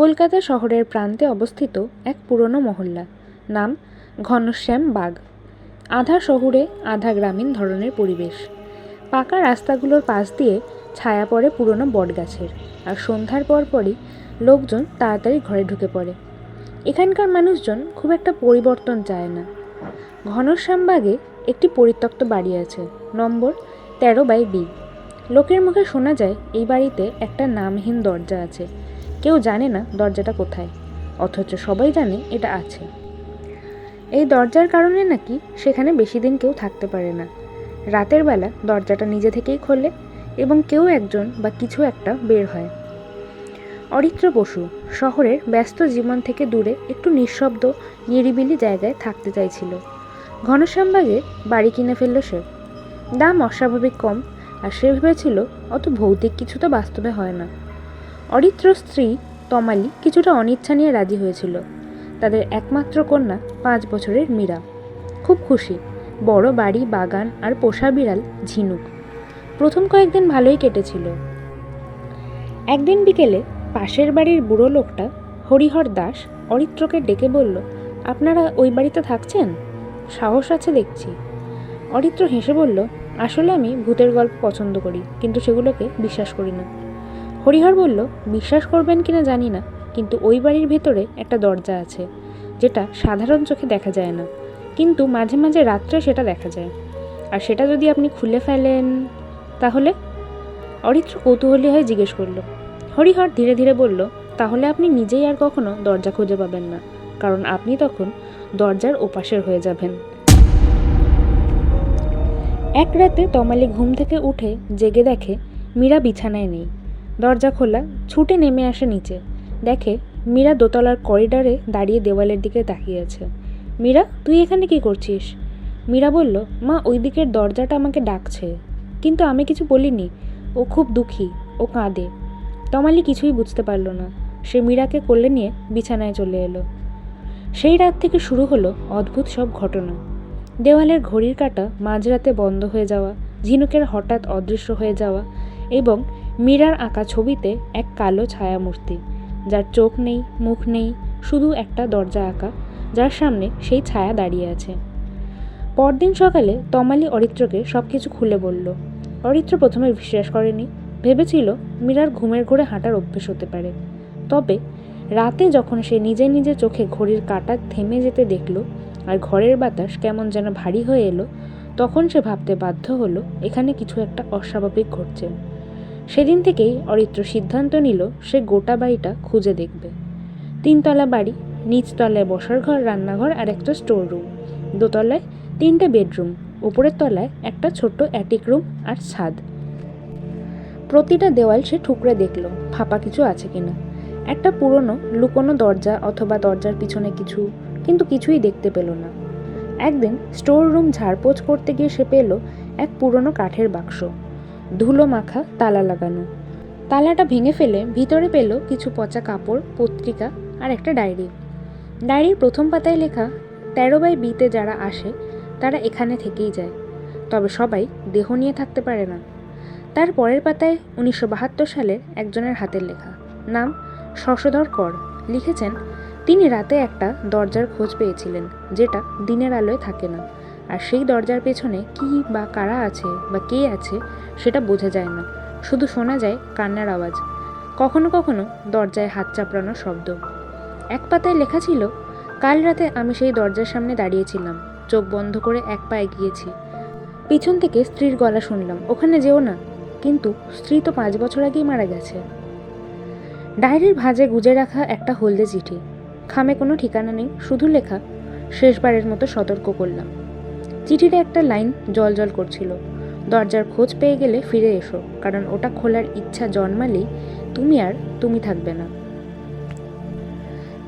কলকাতা শহরের প্রান্তে অবস্থিত এক পুরনো মহল্লা। নাম ঘনশ্যাম বাগ। আধা শহুরে, আধা গ্রামীণ ধরনের পরিবেশ। পাকা রাস্তাগুলোর পাশ দিয়ে ছায়া পড়ে পুরনো বটগাছের। আর সন্ধ্যার পর পরই লোকজন তাড়াতাড়ি ঘরে ঢুকে পড়ে। এখানকার মানুষজন খুব একটা পরিবর্তন চায় না। ঘনশ্যামবাগে একটি পরিত্যক্ত বাড়ি আছে, নম্বর তেরো বাই বি। লোকের মুখে শোনা যায়, এই বাড়িতে একটা নামহীন দরজা আছে। কেউ জানে না দরজাটা কোথায়, অথচ সবাই জানে এটা আছে। এই দরজার কারণে নাকি সেখানে বেশি দিন কেউ থাকতে পারে না। রাতের বেলা দরজাটা নিজে থেকেই খোলে এবং কেউ একজন বা কিছু একটা বের হয়। অরিত্র বসু শহরের ব্যস্ত জীবন থেকে দূরে একটু নিঃশব্দ, নিরিবিলি জায়গায় থাকতে চাইছিল। ঘনশ্যামবাগে বাড়ি কিনে ফেলল সে। দাম অস্বাভাবিক কম, আর সে ভেবেছিল, অত ভৌতিক কিছু তো বাস্তবে হয় না। অরিত্র স্ত্রী তমালি কিছুটা অনিচ্ছা নিয়ে রাজি হয়েছিল। তাদের একমাত্র কন্যা পাঁচ বছরের মীরা। খুব খুশি। বড় বাড়ি, বাগান আর পোষা বিড়াল ঝিনুক। প্রথম কয়েকদিন ভালোই কেটেছিল। একদিন বিকেলে পাশের বাড়ির বুড়ো লোকটা হরিহর দাস অরিত্রকে ডেকে বলল, আপনারা ওই বাড়িতে থাকছেন? সাহস আছে দেখছি। অরিত্র হেসে বলল, আসলে আমি ভূতের গল্প পছন্দ করি, কিন্তু সেগুলোকে বিশ্বাস করি না। হরিহর বলল, বিশ্বাস করবেন কিনা জানি না, কিন্তু ওই বাড়ির ভেতরে একটা দরজা আছে, যেটা সাধারণ চোখে দেখা যায় না। কিন্তু মাঝে মাঝে রাত্রে সেটা দেখা যায়। আর সেটা যদি আপনি খুলে ফেলেন, তাহলে? অরিত্র কৌতূহলী হয়ে জিজ্ঞেস করল। হরিহর ধীরে ধীরে বলল, তাহলে আপনি নিজেই আর কখনো দরজা খুঁজে পাবেন না, কারণ আপনি তখন দরজার ওপাশের হয়ে যাবেন। এক রাতে তমালি ঘুম থেকে উঠে জেগে দেখে মীরা বিছানায় নেই। দরজা খোলা, ছুটে নেমে আসে নিচে। দেখে মীরা দোতলার করিডারে দাঁড়িয়ে দেওয়ালের দিকে তাকিয়ে আছে। মীরা, তুই এখানে কি করছিস? মীরা বলল, মা ওই দিকের দরজাটা আমাকে ডাকছে। কিন্তু আমি কিছু বলিনি। ও খুব দুঃখী, ও কাঁদে। তমালি কিছুই বুঝতে পারল না। সে মীরাকে কোলে নিয়ে বিছানায় চলে এলো। সেই রাত থেকে শুরু হলো অদ্ভুত সব ঘটনা। দেওয়ালের ঘড়ির কাঁটা মাঝরাতে বন্ধ হয়ে যাওয়া, ঝিনুকের হঠাৎ অদৃশ্য হয়ে যাওয়া এবং মীরার আঁকা ছবিতে এক কালো ছায়ামূর্তি, যার চোখ নেই, মুখ নেই, শুধু একটা দরজা আঁকা, যার সামনে সেই ছায়া দাঁড়িয়ে আছে। পরদিন সকালে তমালি অরিত্রকে সব কিছু খুলে বলল। অরিত্র প্রথমে বিশ্বাস করেনি, ভেবেছিল মীরার ঘুমের ঘোরে হাঁটার অভ্যেস হতে পারে। তবে রাতে যখন সে নিজে নিজে চোখে ঘড়ির কাঁটা থেমে যেতে দেখল আর ঘরের বাতাস কেমন যেন ভারী হয়ে এলো, তখন সে ভাবতে বাধ্য হলো, এখানে কিছু একটা অস্বাভাবিক ঘটছে। সেদিন থেকেই অরিত্র সিদ্ধান্ত নিল সে গোটা বাড়িটা খুঁজে দেখবে। তিনতলা বাড়ি, নিচতলায় বসার ঘর, রান্নাঘর আর একটা স্টোর রুম দোতলায় তিনটে বেডরুম উপরের তলায় একটা ছোট্ট অ্যাটিক রুম আর ছাদ। প্রতিটা দেওয়াল সে ঠুকরে দেখল, ফাঁপা কিছু আছে কিনা। একটা পুরনো, লুকোনো দরজা অথবা দরজার পিছনে কিছু, কিন্তু কিছুই দেখতে পেল না। একদিন স্টোর রুম ঝাড়পোছ করতে গিয়ে সে পেল এক পুরনো কাঠের বাক্স। ধুলো মাখা, তালা লাগানো। তালাটা ভেঙে ফেলে ভিতরে পেল কিছু পচা কাপড়, পত্রিকা আর একটা ডায়েরি। ডায়েরির প্রথম পাতায় লেখা, তেরো বাই বিতে যারা আসে, তারা এখানে থেকেই যায়। তবে সবাই দেহ নিয়ে থাকতে পারে না। তার পরের পাতায় উনিশশো বাহাত্তর সালের একজনের হাতের লেখা, নাম শশধর কর। লিখেছেন, তিনি রাতে একটা দরজার খোঁজ পেয়েছিলেন, যেটা দিনের আলোয় থাকে না। আর সেই দরজার পেছনে কী বা কারা আছে বা কে আছে, সেটা বোঝা যায় না। শুধু শোনা যায় কান্নার আওয়াজ। কখনো কখনো দরজায় হাত চাপড়ানোর শব্দ। এক পাতায় লেখা ছিল, কাল রাতে আমি সেই দরজার সামনে দাঁড়িয়েছিলাম। চোখ বন্ধ করে এক পা এগিয়েছি। পিছন থেকে স্ত্রীর গলা শুনলাম। ওখানে যেও না। কিন্তু স্ত্রী তো পাঁচ বছর আগেই মারা গেছে। ডায়েরির ভাঁজে গুজে রাখা একটা হলদে চিঠি। খামে কোনো ঠিকানা নেই, শুধু লেখা, শেষবারের মতো সতর্ক করলাম। চিঠিটা একটা লাইন জল জল করছিল। দরজার খোঁজ পেয়ে গেলে ফিরে এসো, কারণ ওটা খোলার ইচ্ছা জন্মালেই তুমি আর তুমি থাকবে না।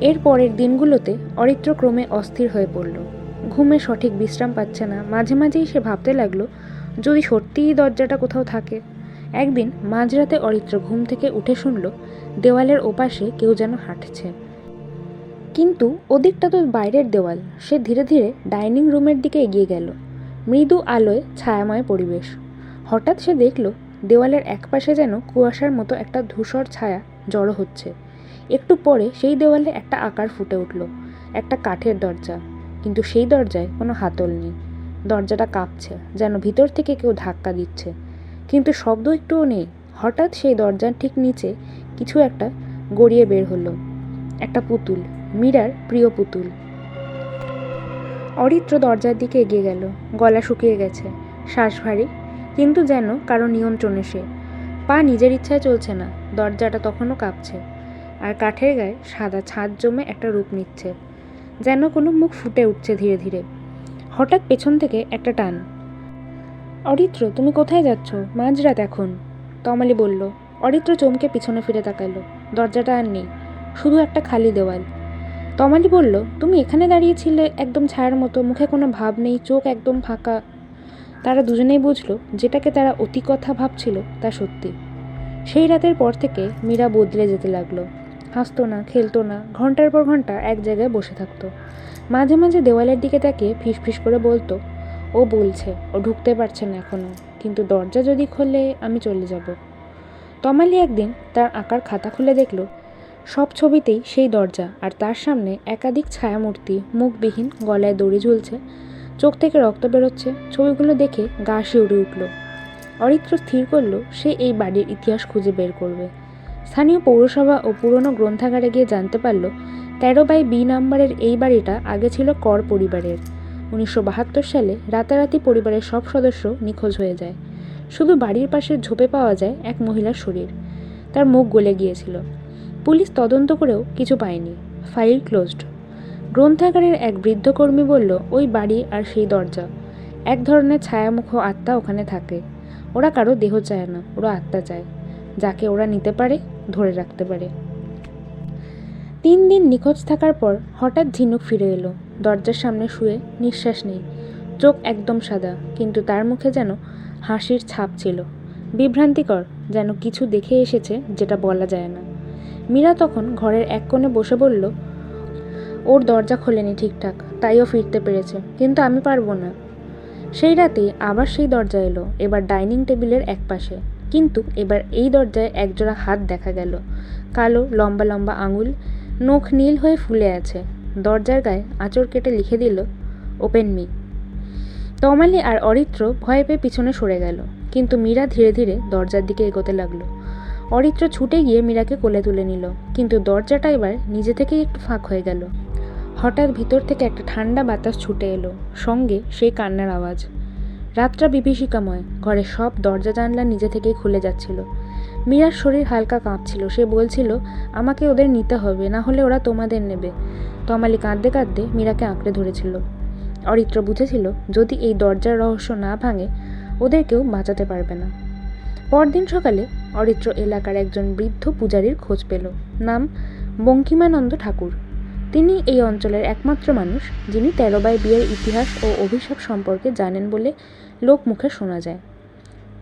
এর পরের দিনগুলোতে অরিত্র ক্রমে অস্থির হয়ে পড়ল। ঘুমে সঠিক বিশ্রাম পাচ্ছে না। মাঝে মাঝেই সে ভাবতে লাগল, যদি সত্যিই দরজাটা কোথাও থাকে? একদিন মাঝরাতে অরিত্র ঘুম থেকে উঠে শুনল, দেওয়ালের ওপাশে কেউ যেন হাঁটছে। কিন্তু ওদিকটা তো বাইরের দেওয়াল। সে ধীরে ধীরে ডাইনিং রুমের দিকে এগিয়ে গেল। মৃদু আলোয় ছায়াময় পরিবেশ। হঠাৎ সে দেখল, দেওয়ালের একপাশে যেন কুয়াশার মতো একটা ধূসর ছায়া জড়ো হচ্ছে। একটু পরে সেই দেওয়ালে একটা আকার ফুটে উঠল, একটা কাঠের দরজা। কিন্তু সেই দরজায় কোনো হাতল নেই। দরজাটা কাঁপছে, যেন ভিতর থেকে কেউ ধাক্কা দিচ্ছে। কিন্তু শব্দ একটুও নেই। হঠাৎ সেই দরজার ঠিক নিচে কিছু একটা গড়িয়ে বের হলো। একটা পুতুল। মীরার প্রিয় পুতুল। অরিত্র দরজার দিকে এগিয়ে গেল। গলা শুকিয়ে গেছে, শ্বাস ভারী, কিন্তু যেন কারও নিয়ন্ত্রণে সে। পা নিজের ইচ্ছায় চলছে না, দরজাটা তখনও কাঁপছে আর কাঠের গায়ে সাদা ছাদ জমে একটা রূপ নিচ্ছে। যেন কোনো মুখ ফুটে উঠছে ধীরে ধীরে। হঠাৎ পেছন থেকে একটা টান। অরিত্র, তুমি কোথায় যাচ্ছ? মাঝরাত এখন। তমালি বলল, অরিত্র চমকে পিছনে ফিরে তাকালো। দরজাটা আর নেই, শুধু একটা খালি দেওয়াল। তমালি বলল, তুমি এখানে দাঁড়িয়েছিলে একদম ছায়ার মতো, মুখে কোনো ভাব নেই, চোখ একদম ফাঁকা। তারা দুজনেই বুঝলো, যেটাকে তারা অতি কথা ভাবছিল তা সত্যি। সেই রাতের পর থেকে মীরা বদলে যেতে লাগল। হাসতো না, খেলতো না, ঘণ্টার পর ঘণ্টা এক জায়গায় বসে থাকতো। মাঝে মাঝে দেওয়ালের দিকে তাকিয়ে ফিস ফিস করে বলতো, ও বলছে, ও ঢুকতে পারছে না এখনও কিন্তু দরজা যদি খোলে আমি চলে যাব। তমালি একদিন তার আঁকার খাতা খুলে দেখল সব ছবিতেই সেই দরজা আর তার সামনে একাধিক ছায়ামূর্তি, মুখবিহীন, গলায় দড়ি ঝুলছে, চোখ থেকে রক্ত বেরোচ্ছে, ছবিগুলো দেখে গা শিউরে উঠল। অরিত্র স্থির করল, সে এই বাড়ির ইতিহাস খুঁজে বের করবে। স্থানীয় পৌরসভা ও পুরনো গ্রন্থাগারে গিয়ে জানতে পারল, তেরো বাই বি নাম্বারের এই বাড়িটা আগে ছিল কর পরিবারের। উনিশশো বাহাত্তর সালে রাতারাতি পরিবারের সব সদস্য নিখোঁজ হয়ে যায়। শুধু বাড়ির পাশে ঝোপে পাওয়া যায় এক মহিলার শরীর। তার মুখ গলে গিয়েছিল। পুলিশ তদন্ত করেও কিছু পায়নি। File closed. গ্রন্থাগারের এক বৃদ্ধ কর্মী বলল, ওই বাড়ি আর সেই দরজা। এক ধরনের ছায়ামুখ আত্মা ওখানে থাকে। ওরা কারও দেহ চায় না, ওরা আত্মা চায়। যাকে ওরা নিতে পারে, ধরে রাখতে পারে। তিন দিন নিখোঁজ থাকার পর হঠাৎ ঝিনুক ফিরে এলো। দরজার সামনে শুয়ে নিঃশ্বাস নেই। চোখ একদম সাদা, কিন্তু তার মুখে যেন হাসির ছাপ ছিল। বিভ্রান্তিকর, যেন কিছু দেখে এসেছে যেটা বলা যায় না। মীরা তখন ঘরের এক কোণে বসে বলল, ওর দরজা খোলেনি ঠিকঠাক, তাইও ফিরতে পেরেছে, কিন্তু আমি পারব না। সেই রাতেই আবার সেই দরজা এলো, এবার ডাইনিং টেবিলের এক পাশে। কিন্তু এবার এই দরজায় একজোড়া হাত দেখা গেল, কালো, লম্বা লম্বা আঙুল, নখ নীল হয়ে ফুলে আছে। দরজার গায়ে আঁচড় কেটে লিখে দিল, ওপেন মি। তমালি আর অরিত্র ভয় পেয়ে পিছনে সরে গেল, কিন্তু মীরা ধীরে ধীরে দরজার দিকে এগোতে লাগল। অরিত্র ছুটে গিয়ে মীরাকে কোলে তুলে নিল, কিন্তু দরজাটা এবার নিজে থেকেই একটু ফাঁক হয়ে গেল। হঠাৎ ভিতর থেকে একটা ঠান্ডা বাতাস ছুটে এলো, সঙ্গে সেই কান্নার আওয়াজ। রাতটা বিভীষিকাময় ঘরে সব দরজা জানলা নিজে থেকেই খুলে যাচ্ছিল। মীরার শরীর হালকা কাঁপছিল, সে বলছিল, আমাকে ওদের নিতে হবে, না হলে ওরা তোমাদের নেবে। তমালি কাঁদতে কাঁদতে মীরাকে আঁকড়ে ধরেছিল। অরিত্র বুঝেছিল, যদি এই দরজার রহস্য না ভাঙে ওদের কেউ বাঁচাতে পারবে না। পরদিন সকালে অরিত্র এলাকার একজন বৃদ্ধ পূজারীর খোঁজ পেল। নাম বঙ্কিমানন্দ ঠাকুর। তিনি এই অঞ্চলের একমাত্র মানুষ, যিনি তেরো বাই বিয়ের ইতিহাস ও অভিশাপ সম্পর্কে জানেন বলে লোক মুখে শোনা যায়।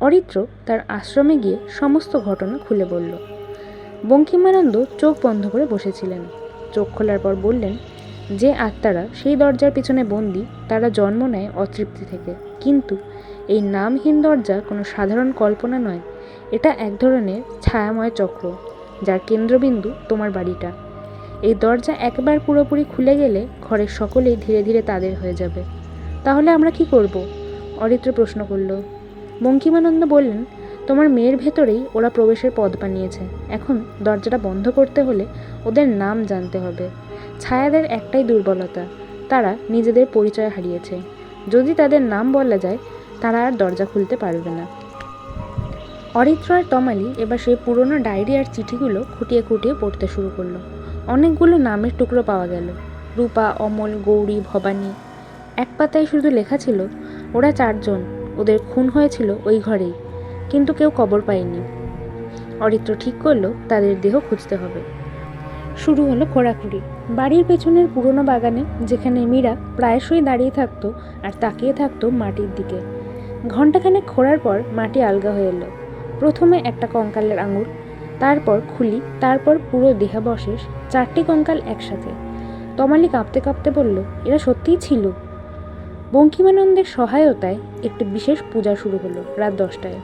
অরিত্র তার আশ্রমে গিয়ে সমস্ত ঘটনা খুলে বলল। বঙ্কিমানন্দ চোখ বন্ধ করে বসেছিলেন। চোখ খোলার পর বললেন, যে আত্মারা সেই দরজার পিছনে বন্দি, তারা জন্ম নেয় অতৃপ্তি থেকে। কিন্তু এই নামহীন দরজা কোনো সাধারণ কল্পনা নয়। এটা এক ধরনের ছায়াময় চক্র, যার কেন্দ্রবিন্দু তোমার বাড়িটা। এই দরজা একবার পুরোপুরি খুলে গেলে ঘরের সকলেই ধীরে ধীরে তাদের হয়ে যাবে। তাহলে আমরা কি করব? অরিত্র প্রশ্ন করল। বঙ্কিমানন্দ বললেন, তোমার মেয়ের ভেতরেই ওরা প্রবেশের পদ বানিয়েছে। এখন দরজাটা বন্ধ করতে হলে ওদের নাম জানতে হবে। ছায়াদের একটাই দুর্বলতা, তারা নিজেদের পরিচয় হারিয়েছে। যদি তাদের নাম বলা যায়, তারা আর দরজা খুলতে পারবে না। অরিত্র আর তমালি এবার সেই পুরনো ডায়েরি আর চিঠিগুলো খুঁটিয়ে খুঁটিয়ে পড়তে শুরু করল। অনেকগুলো নামের টুকরো পাওয়া গেল। রূপা, অমল, গৌরী, ভবানী। এক পাতায় শুধু লেখা ছিল, ওরা চারজন, ওদের খুন হয়েছিল ওই ঘরেই, কিন্তু কেউ কবর পায়নি। অরিত্র ঠিক করল, তাদের দেহ খুঁজতে হবে। শুরু হলো খোঁড়াখুড়ি। বাড়ির পেছনের পুরনো বাগানে, যেখানে মীরা প্রায়শই দাঁড়িয়ে থাকতো আর তাকিয়ে থাকতো মাটির দিকে। ঘণ্টাখানেক খোঁড়ার পর মাটি আলগা হয়ে এলো। প্রথমে একটা কঙ্কালের আঙুর, তারপর খুলি, তারপর পুরো দেহাবশেষ চারটি কঙ্কাল একসাথে। তমালি কাঁপতে কাঁপতে বলল, এরা সত্যিই ছিল? বঙ্কিমানন্দের সহায়তায় একটি বিশেষ পূজা শুরু হলো রাত দশটায়।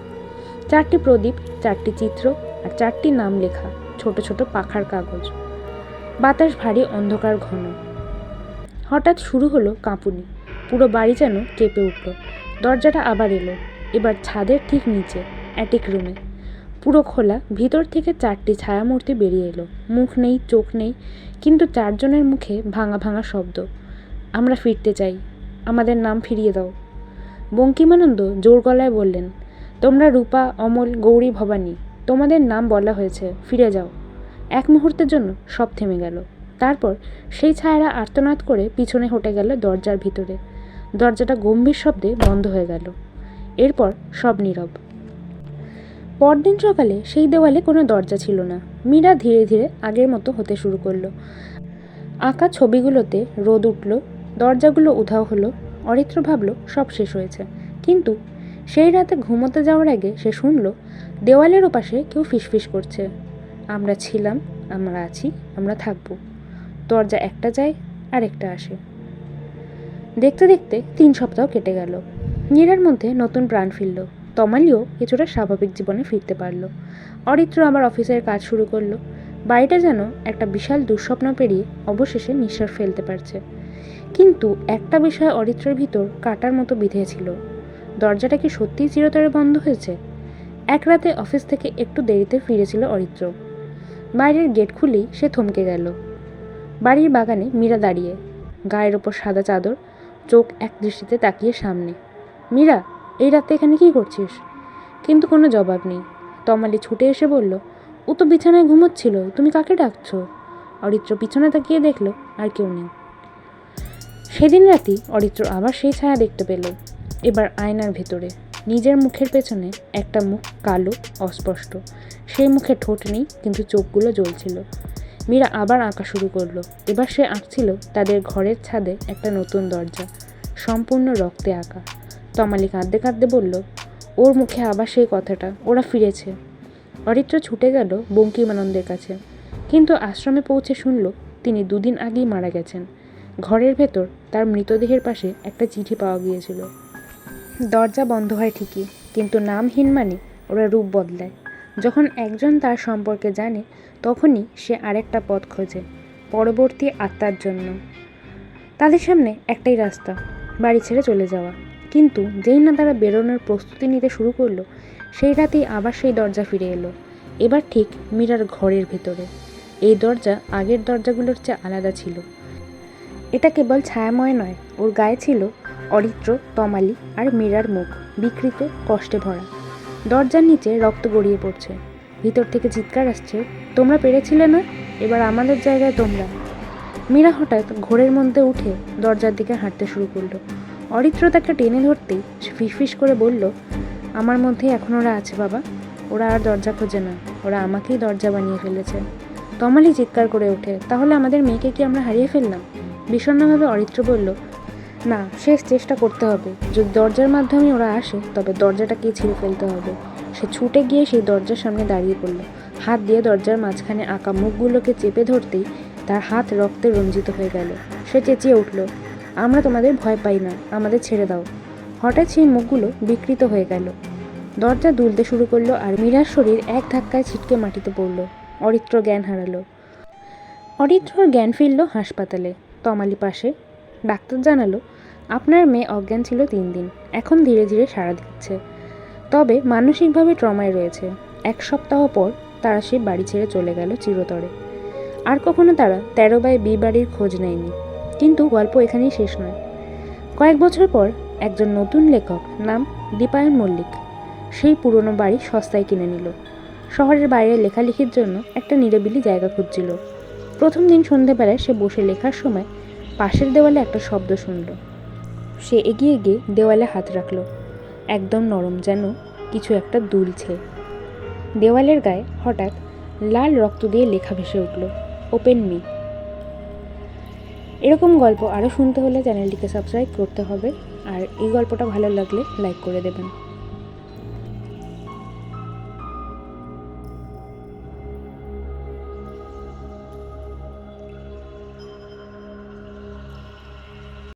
চারটি প্রদীপ, চারটি চিত্র আর চারটি নাম লেখা ছোট ছোট পাখার কাগজ। বাতাস ভারী অন্ধকার ঘন। হঠাৎ শুরু হলো কাঁপুনি। পুরো বাড়ি যেন কেঁপে উঠল। দরজাটা আবার এলো। এবার ছাদের ঠিক নিচে। অ্যাটিক রুমে। পুরো খোলা, ভিতর থেকে চারটি ছায়ামূর্তি বেরিয়ে এলো। মুখ নেই, চোখ নেই, কিন্তু চারজনের মুখে ভাঙা ভাঙা শব্দ। আমরা ফিরতে চাই। আমাদের নাম ফিরিয়ে দাও। বঙ্কিমানন্দ জোর গলায় বললেন, তোমরা রূপা, অমল, গৌরী, ভবানী, তোমাদের নাম বলা হয়েছে, ফিরে যাও। এক মুহূর্তের জন্য সব থেমে গেল। তারপর সেই ছায়ারা আর্তনাদ করে পিছনে হটে গেল দরজার ভিতরে। দরজাটা গম্ভীর শব্দে বন্ধ হয়ে গেল। এরপর সব নীরব। পরদিন সকালে সেই দেওয়ালে কোনো দরজা ছিল না। মীরা ধীরে ধীরে আগের মতো হতে শুরু করল। আঁকা ছবিগুলোতে রোদ উঠল, দরজাগুলো উধাও হলো, অরিত্র ভাবল সব শেষ হয়েছে। কিন্তু সেই রাতে ঘুমোতে যাওয়ার আগে সে শুনল, দেওয়ালের ওপাশে কেউ ফিসফিস করছে। আমরা ছিলাম, আমরা আছি, আমরা থাকব। দরজা একটা যায় আর একটা আসে। দেখতে দেখতে তিন সপ্তাহ কেটে গেল। নীরার মধ্যে নতুন প্রাণ ফিরল। তমালিও কিছুটা স্বাভাবিক জীবনে ফিরতে পারল। অরিত্র আবার অফিসের কাজ শুরু করল। বাড়িটা যেন একটা বিশাল দুঃস্বপ্ন পেরিয়ে অবশেষে নিঃশ্বাস ফেলতে পারছে। কিন্তু একটা বিষয় অরিত্রের ভিতর কাটার মতো বিঁধেছিল দরজাটা কি সত্যিই চিরতরে বন্ধ হয়েছে? এক রাতে অফিস থেকে একটু দেরিতে ফিরেছিল অরিত্র। বাইরের গেট খুলেই সে থমকে গেল। বাড়ির বাগানে মীরা দাঁড়িয়ে। গায়ের ওপর সাদা চাদর, চোখ এক দৃষ্টিতে তাকিয়ে সামনে। মীরা এই রাতে এখানে কি করছিস? কিন্তু কোনো জবাব নেই। তমালি ছুটে এসে বলল, ও তো বিছানায় ঘুমোচ্ছিল, তুমি কাকে ডাকছো? অরিত্র পিছনে তাকিয়ে দেখল, আর কেউ নেই। সেদিন রাতেই অরিত্র আবার সেই ছায়া দেখতে পেল, এবার আয়নার ভেতরে। নিজের মুখের পেছনে একটা মুখ কালো, অস্পষ্ট। সেই মুখে ঠোঁট নেই, কিন্তু চোখগুলো জ্বলছিল। মীরা আবার আঁকা শুরু করল। এবার সে আঁকছিল তাদের ঘরের ছাদে একটা নতুন দরজা, সম্পূর্ণ রক্তে আঁকা। তমালি কাঁদতে কাঁদতে বলল, ওর মুখে আবার সেই কথাটা। ওরা ফিরেছে। অরিত্র ছুটে গেল বঙ্কিমানন্দের কাছে। কিন্তু আশ্রমে পৌঁছে শুনল, তিনি দুদিন আগেই মারা গেছেন। ঘরের ভেতর তার মৃতদেহের পাশে একটা চিঠি পাওয়া গিয়েছিল। দরজা বন্ধ হয় ঠিকই, কিন্তু নামহীন মানে ওরা রূপ বদলায়। যখন একজন তার সম্পর্কে জানে, তখনই সে আরেকটা পথ খোঁজে, পরবর্তী আত্মার জন্য। তাদের সামনে একটাই রাস্তা, বাড়ি ছেড়ে চলে যাওয়া। কিন্তু যেই না তারা বেরোনোর প্রস্তুতি নিতে শুরু করল, সেই রাতেই আবার সেই দরজা ফিরে এলো। এবার ঠিক মীরার ঘরের ভেতরে। এই দরজা আগের দরজাগুলোর চেয়ে আলাদা ছিল। এটা কেবল ছায়াময় নয়, ওর গায়ে ছিল অরিত্র, তমালি আর মীরার মুখ, বিকৃত, কষ্টে ভরা। দরজার নিচে রক্ত গড়িয়ে পড়ছে। ভিতর থেকে চিৎকার আসছে, তোমরা পেরেছিলে না? এবার আমাদের জায়গায় তোমরা। মীরা হঠাৎ ঘোরের মধ্যে উঠে দরজার দিকে হাঁটতে শুরু করল। অরিত্র টেনে ধরতেই সে ফিসফিস করে বলল, আমার মধ্যে এখন ওরা আছে, বাবা। ওরা আর দরজা খোঁজে না। ওরা আমাকেই দরজা বানিয়ে ফেলেছে। তমালি চিৎকার করে ওঠে, তাহলে আমাদের মেয়েকে কি আমরা হারিয়ে ফেললাম? বিষণ্ণভাবে অরিত্র বলল, না, শেষ চেষ্টা করতে হবে। যদি দরজার মাধ্যমে ওরা আসে, তবে দরজাটাকেই ছিঁড়ে ফেলতে হবে? সে ছুটে গিয়ে সেই দরজার সামনে দাঁড়িয়ে পড়ল। হাত দিয়ে দরজার মাঝখানে আঁকা মুখগুলোকে চেপে ধরতেই তার হাত রক্তে রঞ্জিত হয়ে গেল। সে চেঁচিয়ে উঠল আমরা তোমাদের ভয় পাই না, আমাদের ছেড়ে দাও। হঠাৎ সেই মুখগুলো বিকৃত হয়ে গেল। দরজা দুলতে শুরু করল আর মীরার শরীর এক ধাক্কায় ছিটকে মাটিতে পড়ল। অরিত্র জ্ঞান হারালো। অরিত্রর জ্ঞান ফিরল হাসপাতালে তমালি পাশে। ডাক্তার জানালো, আপনার মেয়ে অজ্ঞান ছিল তিন দিন, এখন ধীরে ধীরে সাড়া দিচ্ছে। তবে মানসিকভাবে ট্রমায় রয়েছে। এক সপ্তাহ পর তারা সে বাড়ি ছেড়ে চলে গেল চিরতরে। আর কখনো তারা তেরো বাই বি বাড়ির খোঁজ নেয়নি। কিন্তু গল্প এখানেই শেষ নয়। কয়েক বছর পর একজন নতুন লেখক নাম দীপায়ন মল্লিক সেই পুরনো বাড়ি সস্তায় কিনে নিল। শহরের বাইরে লেখালেখির জন্য একটা নিরিবিলি জায়গা খুঁজছিল। প্রথম দিন সন্ধেবেলায় সে বসে লেখার সময় পাশের দেওয়ালে একটা শব্দ শুনল। সে এগিয়ে গিয়ে দেওয়ালে হাত রাখল। একদম নরম যেন কিছু একটা দুলছে। দেওয়ালের গায়ে হঠাৎ লাল রক্ত দিয়ে লেখা ভেসে উঠল, ওপেন মি। এরকম গল্প আরও শুনতে হলে চ্যানেলটিকে সাবস্ক্রাইব করতে হবে। আর এই গল্পটা ভালো লাগলে লাইক করে দেবেন।